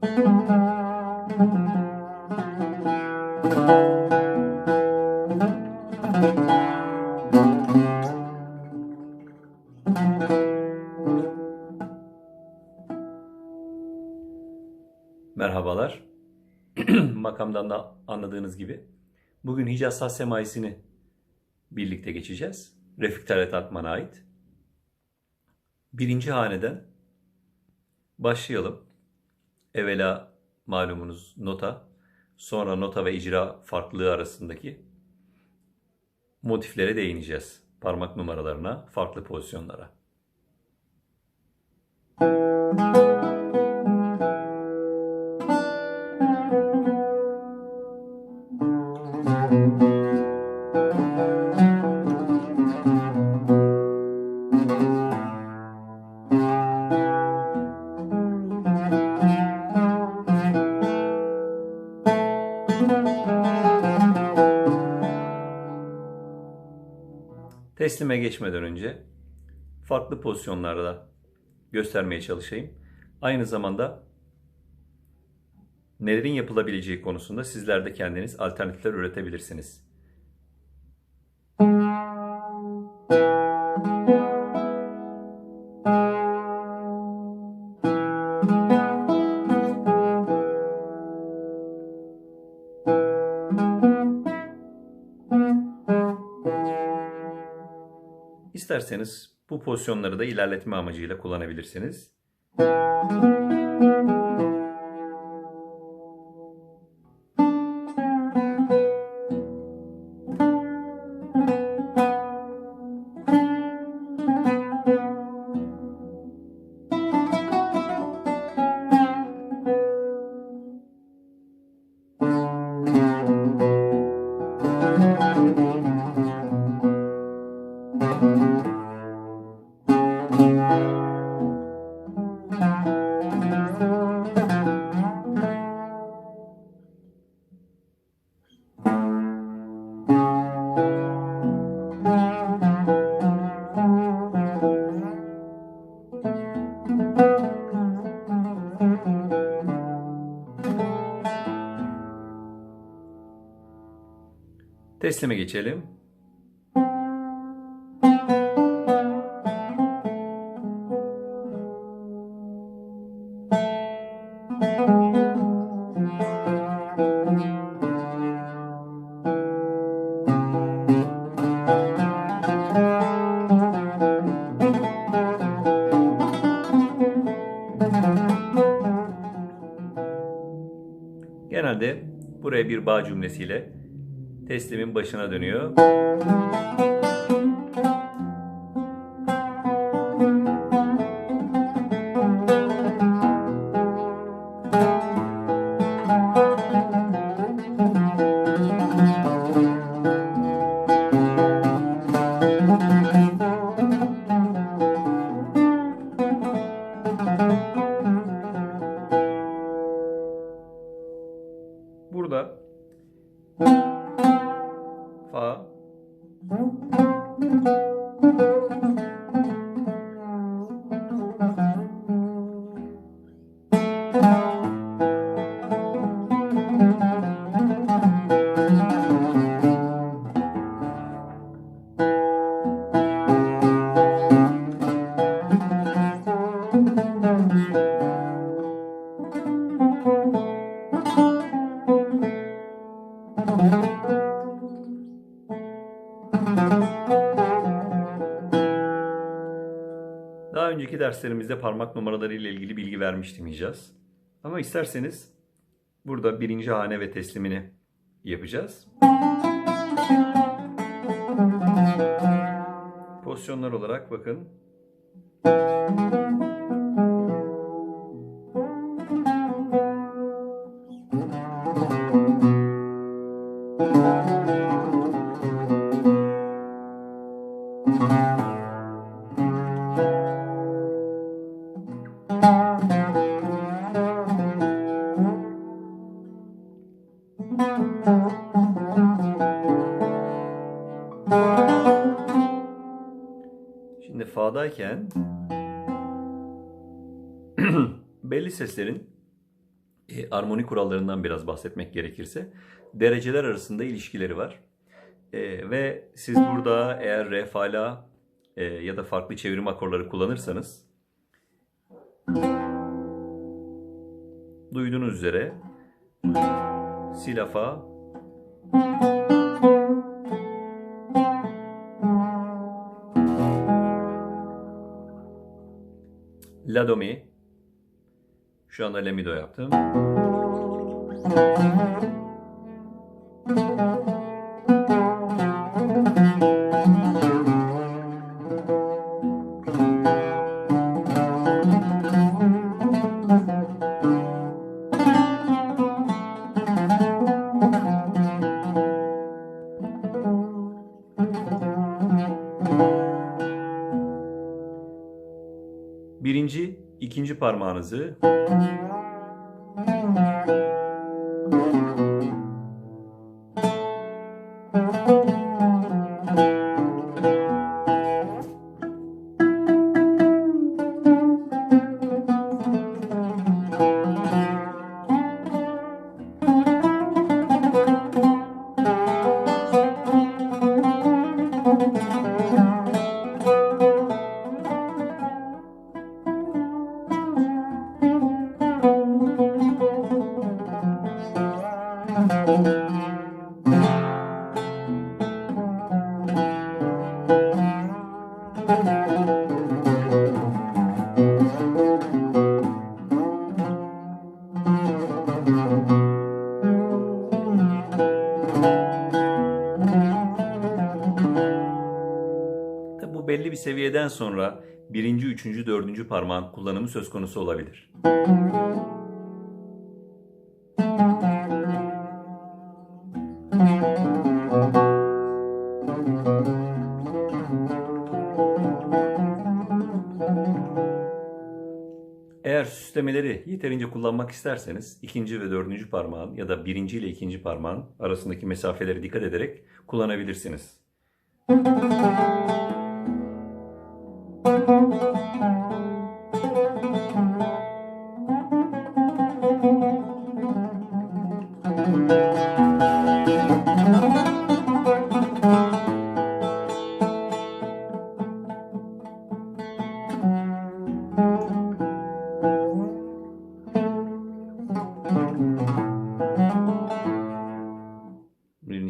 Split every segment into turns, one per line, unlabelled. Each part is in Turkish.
Merhabalar. Makamdan da anladığınız gibi bugün Hicaz Saz Semaisini birlikte geçeceğiz. Refik Talat Akman'a ait. Birinci haneden başlayalım. Evvela malumunuz nota, sonra nota ve icra farklılığı arasındaki motiflere değineceğiz. Parmak numaralarına, farklı pozisyonlara. Teslime geçmeden önce farklı pozisyonlarda göstermeye çalışayım. Aynı zamanda nelerin yapılabileceği konusunda sizler de kendiniz alternatifler üretebilirsiniz. İsterseniz bu pozisyonları da ilerletme amacıyla kullanabilirsiniz. Teslime geçelim. Genelde buraya bir bağ cümlesiyle teslimin başına dönüyor. Burada fa derslerimizde parmak numaraları ile ilgili bilgi vermiştim Hicaz. Ama isterseniz burada birinci hane ve teslimini yapacağız. Pozisyonlar olarak bakın. Şimdi fa'dayken belli seslerin e, armoni kurallarından biraz bahsetmek gerekirse dereceler arasında ilişkileri var. E, ve siz burada eğer re, fa, la e, ya da farklı çevrim akorları kullanırsanız duyduğunuz üzere Si la fa. La do mi. Şu anda la do yaptım. İkinci parmağınızı Tabi bu belli bir seviyeden sonra birinci, üçüncü, dördüncü parmağın kullanımı söz konusu olabilir. Süslemeleri yeterince kullanmak isterseniz ikinci ve dördüncü parmağın ya da birinci ile ikinci parmağın arasındaki mesafelere dikkat ederek kullanabilirsiniz.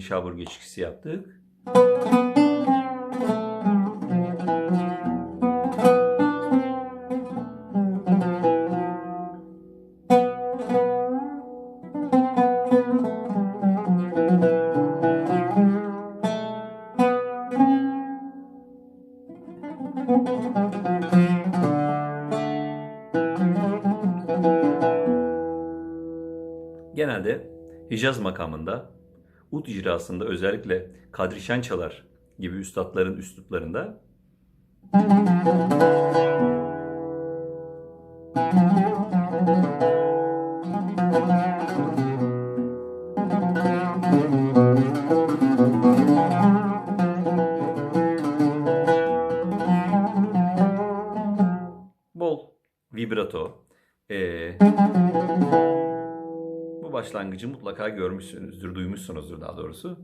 Nişabur geçişi yaptık. Genelde Hicaz makamında ut icrasında özellikle Kadri Şençalar gibi üstadların üsluplarında başlangıcı mutlaka görmüşsünüzdür, duymuşsunuzdur daha doğrusu.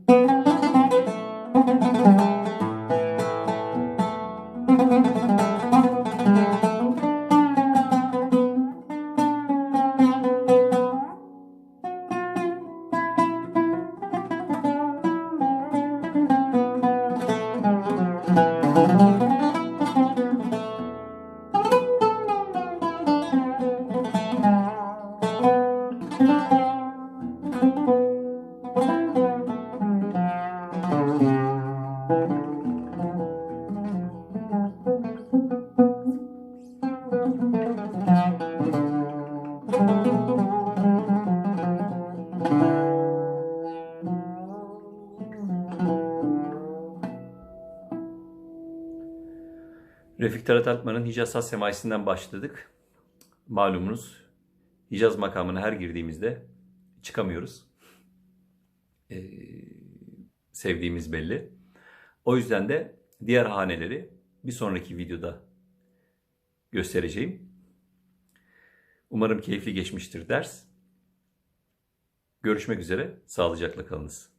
Tarat Alpman'ın Hicaz Has Semaisi'nden başladık. Malumunuz Hicaz makamına her girdiğimizde çıkamıyoruz. Ee, sevdiğimiz belli. O yüzden de diğer haneleri bir sonraki videoda göstereceğim. Umarım keyifli geçmiştir ders. Görüşmek üzere, sağlıcakla kalınız.